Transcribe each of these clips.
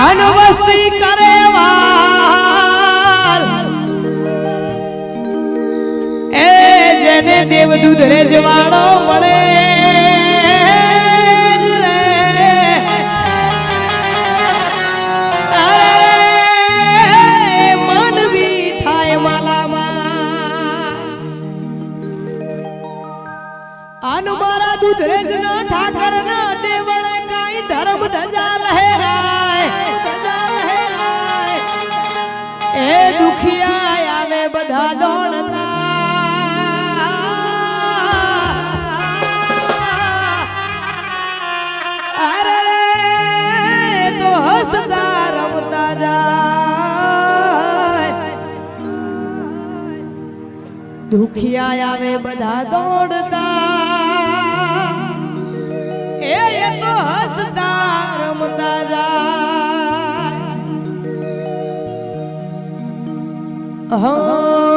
અનવસ્તી કરે વાલ. એ જેને દેવદૂત રેજવાળો દુખિયા આવે બધા દોડતા. એ તો હસતા રમતા જાય. હા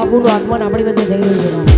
બાપુનું આગમન આપણી વચ્ચે થઈ રહ્યું છે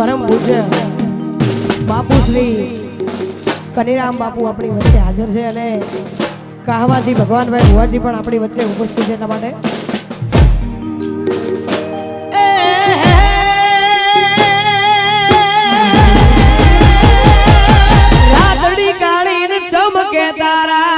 પરમ પૂજ્ય બાપુ શ્રી કનીરામ બાપુ આપણી વચ્ચે હાજર છે અને કહાવાથી ભગવાનભાઈ ભુવાજી પણ આપણી વચ્ચે ઉપસ્થિત છે એટલા માટે. ચમકે તારા.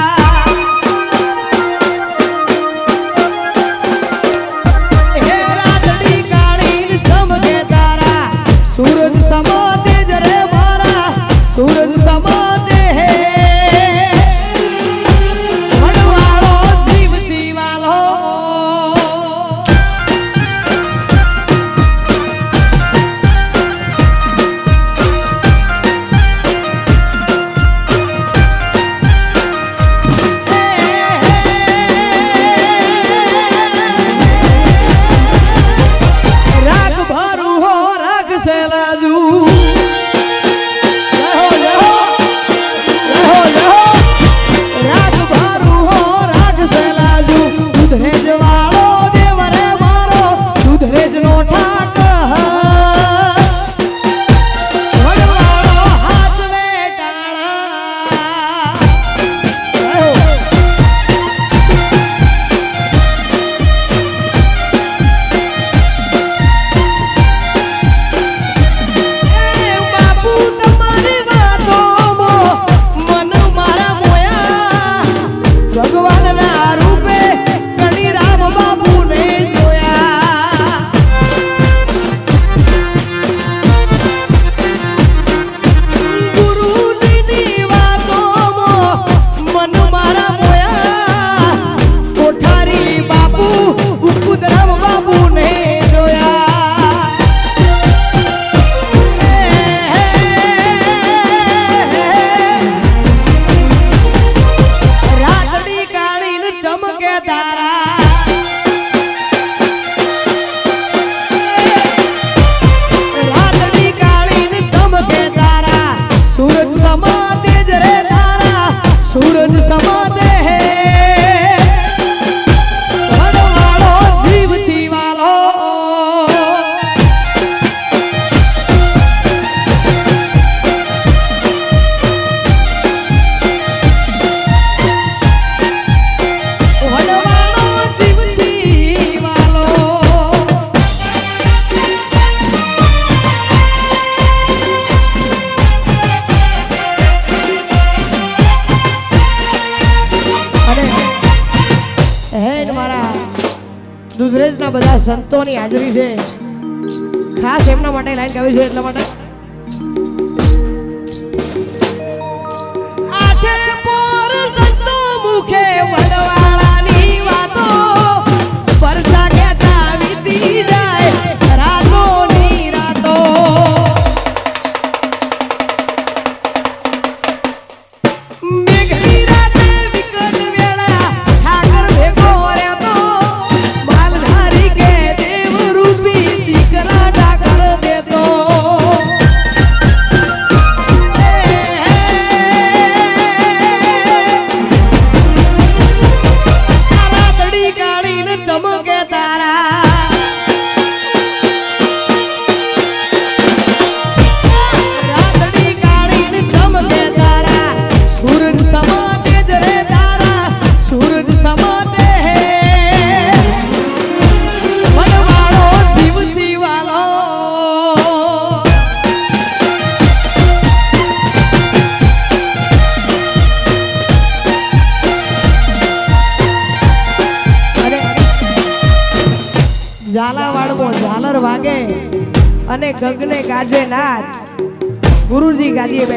மாட்டேன் லைன் கவிச்சு மாட்டேன்.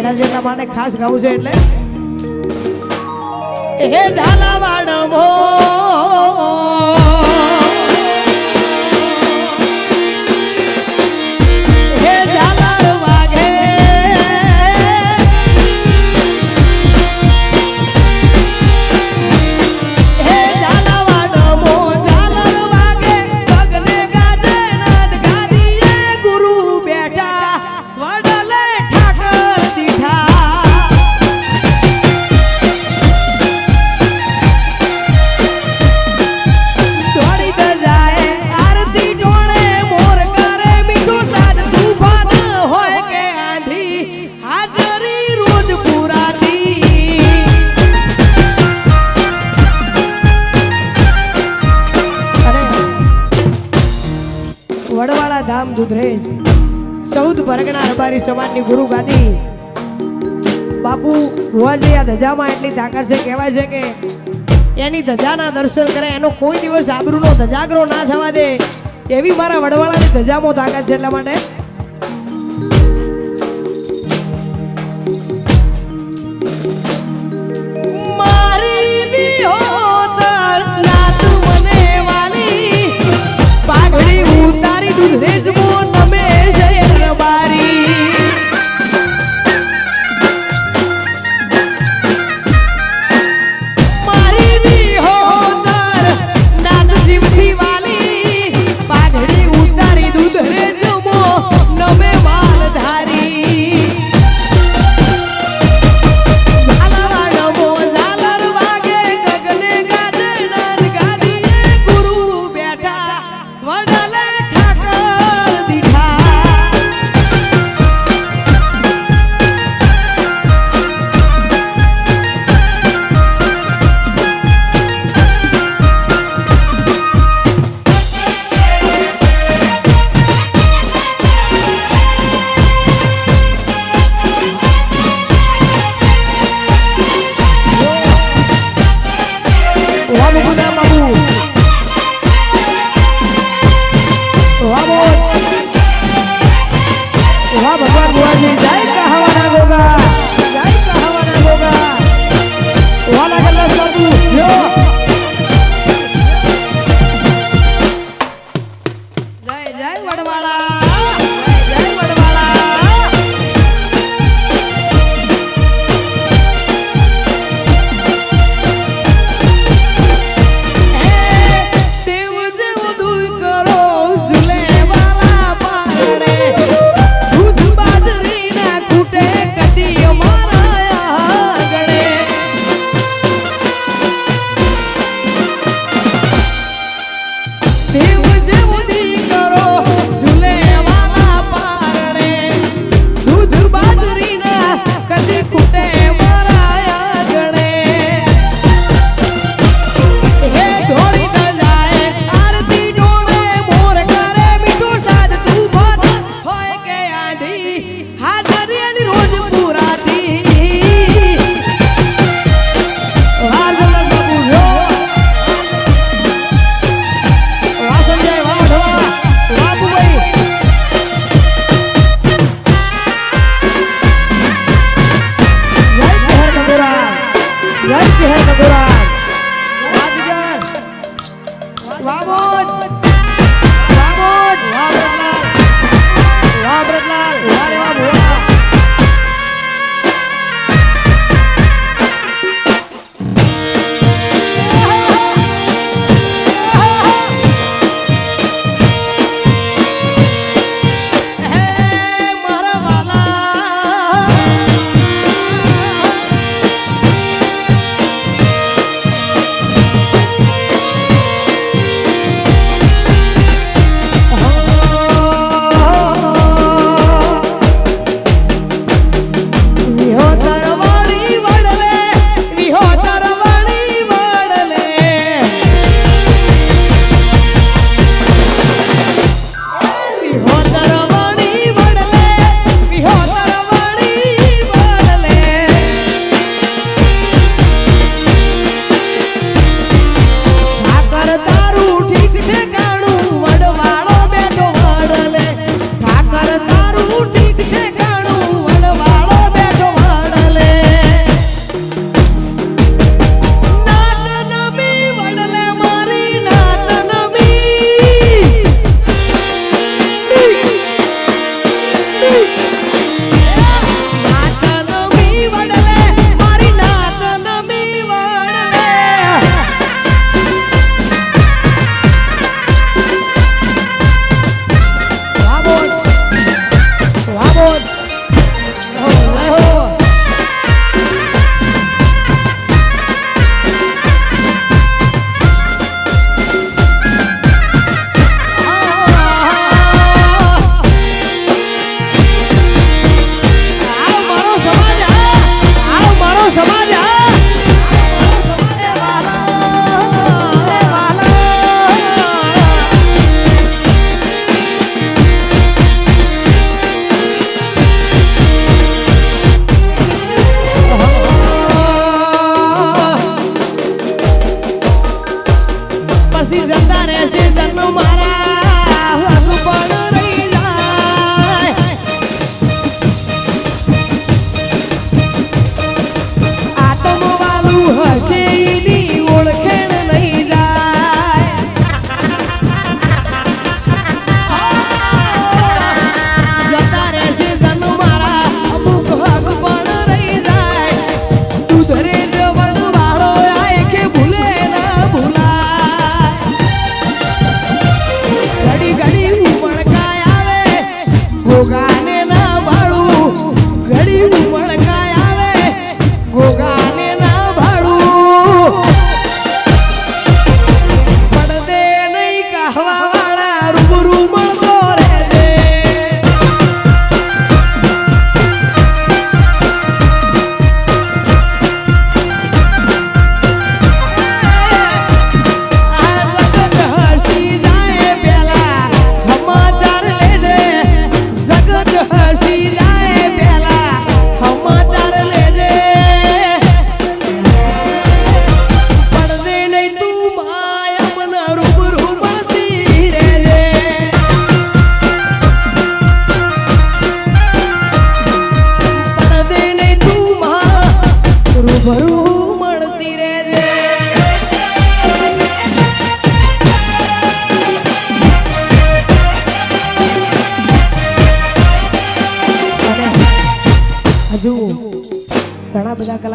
એનર્જી એટલા માટે ખાસ ગાવું છે એટલે હે ઝાલાવાડ મો બાપુ ગાદી બાપુ, ભુવાજી, આ ધજામાં એટલી તાકાત છે, કહેવાય છે કે એની ધજાના દર્શન કરે, એનો કોઈ દિવસ આબરૂનો ધજાગરો ના થવા દે. એવી મારા વડવાળાની ધજામાં તાકાત છે એટલા માટે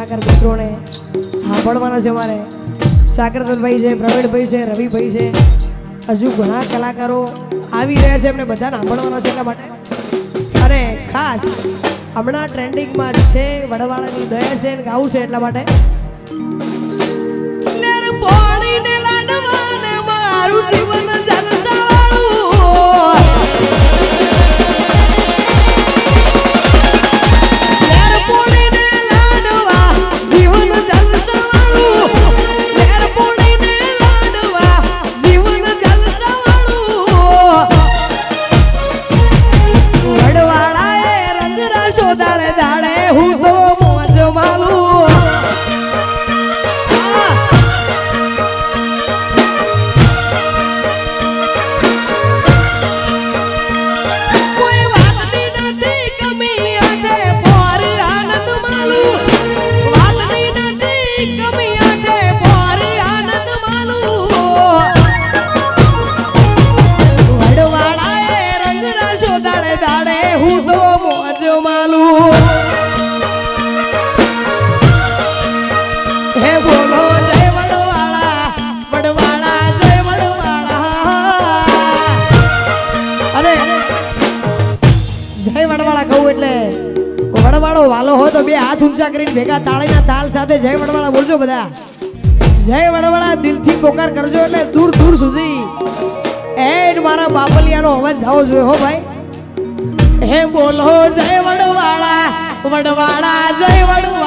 કલાકાર મિત્રોને સાંભળવાના છે મારે. સાકરતભાઈ છે, પ્રવીણભાઈ છે, રવિભાઈ છે. હજુ ઘણા કલાકારો આવી રહ્યા છે એમને બધા સાંભળવાના છે એટલા માટે. અને ખાસ હમણાં ટ્રેન્ડિંગમાં છે, વડવાળાની દયા છે અને ગાવું છે એટલા માટે. મારું જીવન જય વડવાળા બોલજો બધા. જય વડવાળા દિલથી પોકાર કરજો એટલે દૂર દૂર સુધી. એન્ડ મારા બાપલિયાનો અવાજ આવો જોઈએ હો ભાઈ. હે બોલો જય વડવાળા વડવાળા જય વડવાળા.